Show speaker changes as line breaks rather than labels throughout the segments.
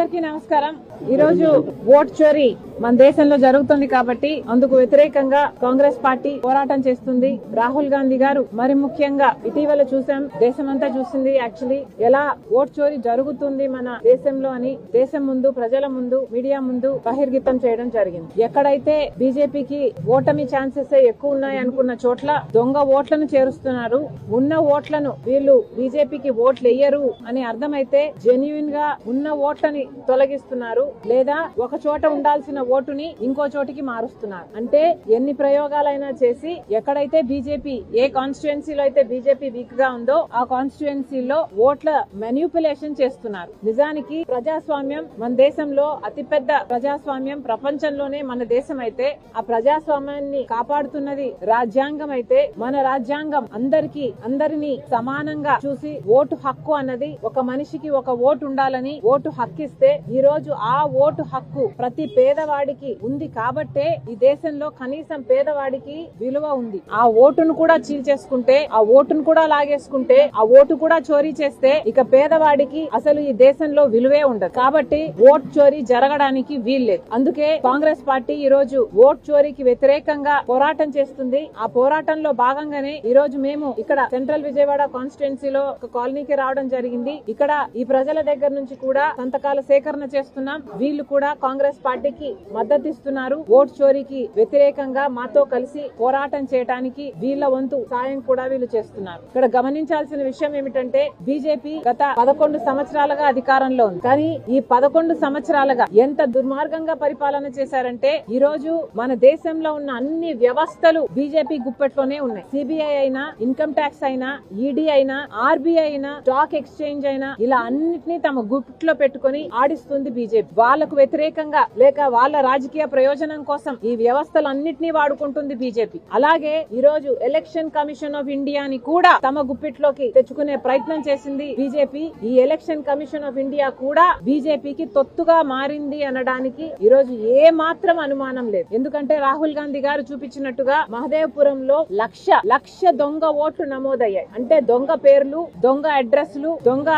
అందరికీ నమస్కారం. ఈరోజు ఓట్ చోరీ మన దేశంలో జరుగుతుంది కాబట్టి అందుకు వ్యతిరేకంగా కాంగ్రెస్ పార్టీ పోరాటం చేస్తుంది. రాహుల్ గాంధీ గారు మరి ముఖ్యంగా ఇటీవల చూసాం. దేశమంతా చూసింది యాక్చువల్లీ ఎలా ఓట్ చోరీ జరుగుతుంది మన దేశంలో అని. దేశం ముందు ప్రజల ముందు మీడియా ముందు బహిర్గతం చేయడం జరిగింది. ఎక్కడైతే బీజేపీకి ఓటమి ఛాన్సెస్ ఎక్కువ ఉన్నాయి అనుకున్న చోట్ల దొంగ ఓట్లను చేరుస్తున్నారు. ఉన్న ఓట్లను వీళ్ళు బీజేపీకి ఓట్లు వేయరు అని అర్థమైతే జెన్యున్గా ఉన్న ఓట్లని తొలగిస్తున్నారు. లేదా ఒక చోట ఉండాల్సిన ఓటుని ఇంకో చోటికి మారుస్తున్నారు. అంటే ఎన్ని ప్రయోగాలైనా చేసి ఎక్కడైతే బీజేపీ ఏ కాన్స్టిట్యుయెన్సీలో అయితే బీజేపీ వీక్గా ఉందో ఆ కాన్స్టిట్యుయెన్సీలో ఓట్ల మెన్యూపులేషన్ చేస్తున్నారు. నిజానికి ప్రజాస్వామ్యం మన దేశంలో అతిపెద్ద ప్రజాస్వామ్యం ప్రపంచంలోనే మన దేశం అయితే ఆ ప్రజాస్వామ్యాన్ని కాపాడుతున్నది రాజ్యాంగం అయితే మన రాజ్యాంగం అందరికి అందరినీ సమానంగా చూసి ఓటు హక్కు అన్నది ఒక మనిషికి ఒక ఓటు ఉండాలని ఓటు హక్కిస్తే ఈ రోజు ఆ ఓటు హక్కు ప్రతి పేదవాడికి ఉంది కాబట్టే ఈ దేశంలో కనీసం పేదవాడికి విలువ ఉంది. ఆ ఓటును కూడా చీల్చేసుకుంటే ఆ ఓటును కూడా లాగేసుకుంటే ఆ ఓటు కూడా చోరీ చేస్తే ఇక పేదవాడికి అసలు ఈ దేశంలో విలువే ఉండదు. కాబట్టి ఓట్ చోరీ జరగడానికి వీల్లేదు. అందుకే కాంగ్రెస్ పార్టీ ఈ రోజు ఓట్ చోరీకి వ్యతిరేకంగా పోరాటం చేస్తుంది. ఆ పోరాటంలో భాగంగానే ఈ రోజు మేము ఇక్కడ సెంట్రల్ విజయవాడ కాన్స్టిట్యున్సీలో ఒక కాలనీకి రావడం జరిగింది. ఇక్కడ ఈ ప్రజల దగ్గర నుంచి కూడా సంతకాల సేకరణ చేస్తున్నాం. వీళ్ళు కూడా కాంగ్రెస్ పార్టీకి మద్దతిస్తున్నారు. ఓట్ చోరీకి వ్యతిరేకంగా మాతో కలిసి పోరాటం చేయడానికి వీళ్ళ వంతు సాయం కూడా వీళ్ళు చేస్తున్నారు. ఇక్కడ గమనించాల్సిన విషయం ఏమిటంటే బీజేపీ గత పదకొండు సంవత్సరాలుగా అధికారంలో ఉంది. కానీ ఈ పదకొండు సంవత్సరాలుగా ఎంత దుర్మార్గంగా పరిపాలన చేశారంటే ఈ రోజు మన దేశంలో ఉన్న అన్ని వ్యవస్థలు బీజేపీ గుప్పెట్లోనే ఉన్నాయి. సిబిఐ అయినా ఇన్కమ్ ట్యాక్స్ అయినా ఈడీ అయినా ఆర్బీఐ అయినా స్టాక్ ఎక్స్చేంజ్ అయినా ఇలా అన్నిటినీ తమ గుప్పిట్లో పెట్టుకొని ఆడిస్తుంది బీజేపీ. వాళ్ళకు వ్యతిరేకంగా లేక వాళ్ళ రాజకీయ ప్రయోజనం కోసం ఈ వ్యవస్థలన్నింటినీ వాడుకుంటుంది బీజేపీ. అలాగే ఈ రోజు ఎలక్షన్ కమిషన్ ఆఫ్ ఇండియాని కూడా తమ గుప్పిట్లోకి తెచ్చుకునే ప్రయత్నం చేసింది బీజేపీ. ఈ ఎలక్షన్ కమిషన్ ఆఫ్ ఇండియా కూడా బీజేపీకి తొత్తుగా మారింది అనడానికి ఈ రోజు ఏ మాత్రం అనుమానం లేదు. ఎందుకంటే రాహుల్ గాంధీ గారు చూపించినట్టుగా మహదేవపురంలో లక్ష లక్ష దొంగ ఓట్లు నమోదయ్యాయి. అంటే దొంగ పేర్లు దొంగ అడ్రస్లు దొంగ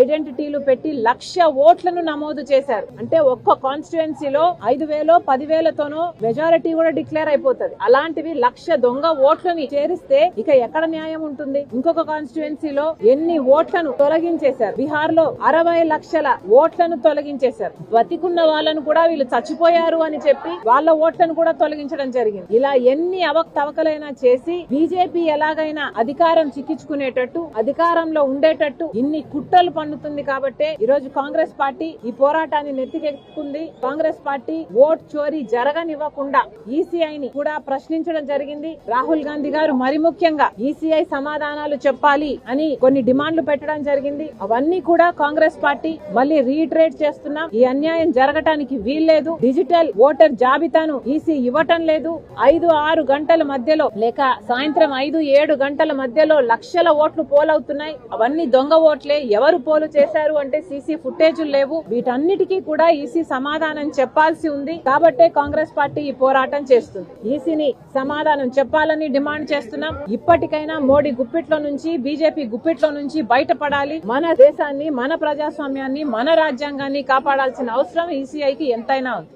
ఐడెంటిటీలు పెట్టి లక్ష ఓట్లను నమోదు చేశారు. అంటే ఒక్క కాన్స్టిట్యుయెన్సీలో ఐదు వేలో పదివేలతోనో మెజారిటీ కూడా డిక్లేర్ అయిపోతుంది. అలాంటివి లక్ష దొంగ ఓట్లని చేరిస్తే ఇక ఎక్కడ న్యాయం ఉంటుంది? ఇంకొక కాన్స్టిట్యుయెన్సీలో ఎన్ని ఓట్లను తొలగించేశారు? బీహార్లో అరవై లక్షల ఓట్లను తొలగించేశారు. బతికున్న వాళ్ళను కూడా వీళ్ళు చచ్చిపోయారు అని చెప్పి వాళ్ళ ఓట్లను కూడా తొలగించడం జరిగింది. ఇలా ఎన్ని అవకతవకలైనా చేసి బీజేపీ ఎలాగైనా అధికారం చిక్కించుకునేటట్టు అధికారంలో ఉండేటట్టు ఇన్ని కుట్రలు పండుతుంది కాబట్టి ఈ రోజు కాంగ్రెస్ పార్టీ ఈ పోరాటాన్ని నెత్తికెక్కుంది. కాంగ్రెస్ పార్టీ ఓట్ చోరీ జరగనివ్వకుండా ఈసీఐని కూడా ప్రశ్నించడం జరిగింది. రాహుల్ గాంధీ గారు మరి ముఖ్యంగా ఈసీఐ సమాధానాలు చెప్పాలి అని కొన్ని డిమాండ్లు పెట్టడం జరిగింది. అవన్నీ కూడా కాంగ్రెస్ పార్టీ మళ్ళీ రీట్రేట్ చేస్తున్నాం. ఈ అన్యాయం జరగటానికి వీల్లేదు. డిజిటల్ ఓటర్ జాబితాను ఈసీ ఇవ్వటం లేదు. ఐదు ఆరు గంటల మధ్యలో లేక సాయంత్రం ఐదు ఏడు గంటల మధ్యలో లక్షల ఓట్లు పోలవుతున్నాయి. అవన్నీ దొంగ ఓట్లే. ఎవరు పోలు చేశారు అంటే సీసీ ఫుటేజులు లేవు. వీటన్నిటికీ కూడా ఈసీ సమాధానం చెప్పాల్సి ఉంది. కాబట్టే కాంగ్రెస్ పార్టీ ఈ పోరాటం చేస్తుంది. ఈసీని సమాధానం చెప్పాలని డిమాండ్ చేస్తున్నాం. ఇప్పటికైనా మోడీ గుప్పిట్లో నుంచి బీజేపీ గుప్పిట్లో నుంచి బయటపడాలి. మన దేశాన్ని మన ప్రజాస్వామ్యాన్ని మన రాజ్యాంగాన్ని కాపాడాల్సిన అవసరం ఈసీఐకి ఎంతైనా ఉంది.